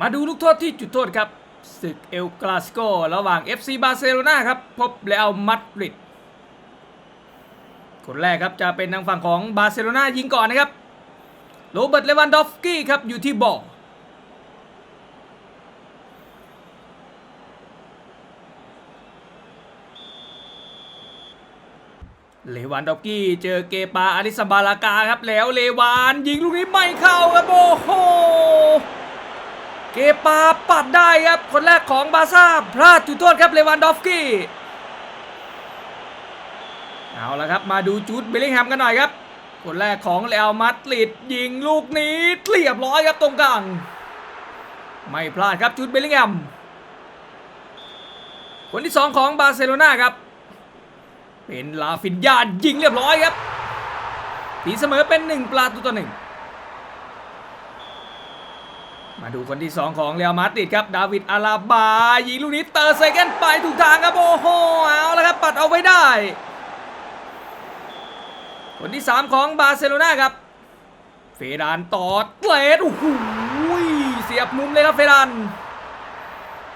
มาดูลูกโทษที่จุดโทษครับศึกเอลกลาสโกระหว่าง FC บาร์เซโลนาครับ พบเรอัลมาดริดคนแรกครับจะเป็นทางฝั่งของบาร์เซโลนายิงก่อนนะครับ โรเบิร์ตเลวันดอฟสกี้ครับ อยู่ที่บอลเลวันดอฟกี้เจอเกปาอาริสบาลากาครับแล้วเลวานยิงลูกนี้ไม่เข้าครับโอ้โห ปาปัดได้ครับ คนแรกของบาร์ซ่าพลาดจุดโทษครับเลวันดอฟกี้เอาละครับ มาดูจูดเบลลิงแฮมกันหน่อยครับ คนแรกของเรอัลมาดริดยิงลูกนี้เรียบร้อยครับตรงกลาง ไม่พลาดครับจูดเบลลิงแฮมคนที่สองของบาร์เซโลนาครับ เป็นลาฟินยายิงเรียบร้อยครับตีเสมอเป็นหนึ่งประตูต่อหนึ่ง มาดูคนที่ 2 ของเรอัลมาดริดครับ ดาวิดอาลาบา ยิงลูกนี้เตอร์เซกันไปถูกทางครับ โอ้โห เอาแล้วครับ ปัดเอาไว้ได้ คนที่ 3 ของบาร์เซโลนาครับ เฟดานตอดเลดโอ้โหเสียบมุมเลยครับเฟดาน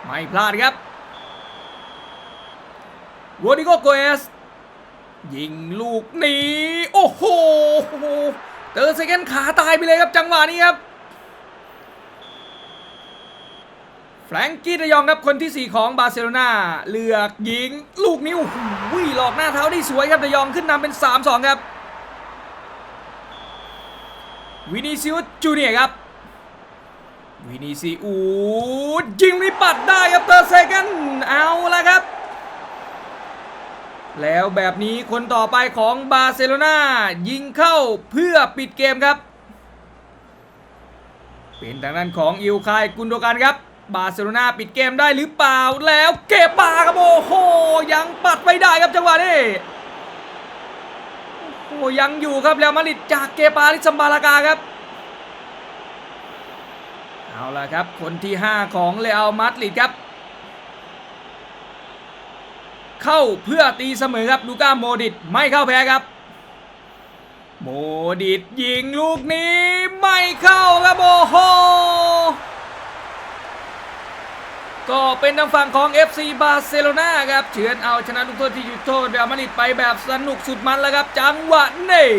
ไม่พลาดครับโรดิโกโกเอส ยิงลูกนี้ โอ้โห เตอร์เซกันขาตายไปเลยครับจังหวะนี้ครับ แฟรงกี้ดยองครับคนที่ 4 ของบาร์เซโลนาเลือกยิงลูกนี้โอ้โหหลอกหน้าเท้าได้สวยครับดยองขึ้นนำเป็น 3-2 ครับ วินิซิอุสจูเนียครับ วินิซิอุสยิงนี่ปัดได้ครับเตอร์เซกันเอาละครับ แล้วแบบนี้คนต่อไปของบาร์เซโลนายิงเข้าเพื่อปิดเกมครับ เป็นทางด้านของอิลคายกุนโดกันครับ บาร์เซโลนาปิดเกมได้หรือเปล่าแล้วเก็บบาครับโอ้โหยังปัดไม่ได้ครับจังหวะนี้โอ้ยังอยู่ครับแล้วมาริดจากเกปาลิซัมบาลากาครับเอาละครับคนที่ 5 ของเรอัลมาดริดครับ เข้าเพื่อตีเสมอครับลูก้าโมดิตไม่เข้าแพ้ครับ โมดิตยิงลูกนี้ไม่เข้าครับโอ้โห ก็ เป็นทางฝั่งของ FC บาร์เซโลนาครับเฉือนเอาชนะลูกโทษที่จุดโทษเรอัลมาดริดไปแบบสนุกสุดมันแล้วครับ จังหวะนี้